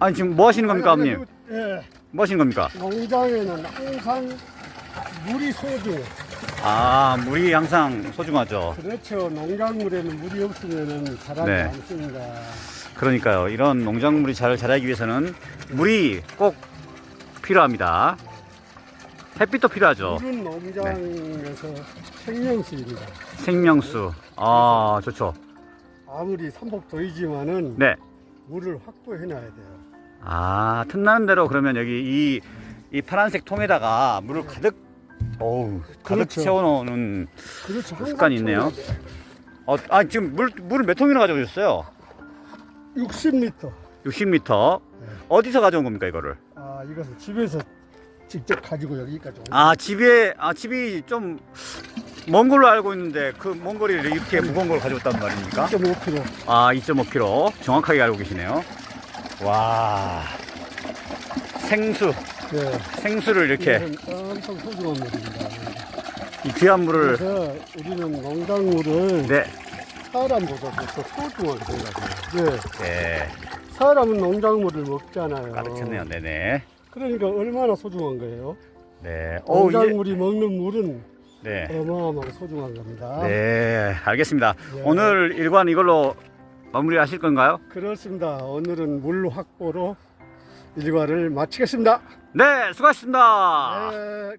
아니 지금 뭐 하시는 겁니까, 아니, 아버님? 아니, 예, 뭐 하시는 겁니까? 농장에는 항상 물이 소중해. 아, 물이 항상 소중하죠. 그렇죠. 농작물에는 물이 없으면 자라지 네. 않습니다. 그러니까요. 이런 농작물이 잘 자라기 위해서는 물이 꼭 필요합니다. 햇빛도 필요하죠. 물은 농장에서 생명수입니다. 생명수. 아, 좋죠. 아무리 삼복도이지만은 네. 물을 확보해놔야 돼요. 아, 틈나는 대로 그러면 여기 이, 이 파란색 통에다가 물을 가득, 어우, 가득 그렇죠. 채워놓는 그렇죠. 항상 습관이 있네요. 채워야 돼요. 어, 아, 지금 물, 물을 몇 통이나 가지고 오셨어요? 60m. 60m. 어디서 가져온 겁니까, 이거를? 아 이것은 집에서 직접 가지고 여기까지 온 아, 집에, 아, 집이 좀 먼 걸로 알고 있는데 그 먼 거리를 이렇게 무거운 걸 가져왔단 말입니까? 2.5kg. 아, 2.5kg. 정확하게 알고 계시네요. 와. 생수, 네. 생수를 이렇게 이것은 엄청 소중한 물입니다. 이 귀한 물을 그래서 우리는 농작물을 네. 사람보다 더 소중하게 생각해요. 네. 네. 사람은 농작물을 먹잖아요. 가득 찼네요. 네네. 그러니까 얼마나 소중한 거예요? 네. 오, 이제 농작물이 먹는 물은 네. 어마어마하게 소중한 겁니다. 네, 알겠습니다. 네. 오늘 일관 이걸로 마무리하실 건가요? 그렇습니다. 오늘은 물 확보로 일과를 마치겠습니다. 네, 수고하셨습니다. 네.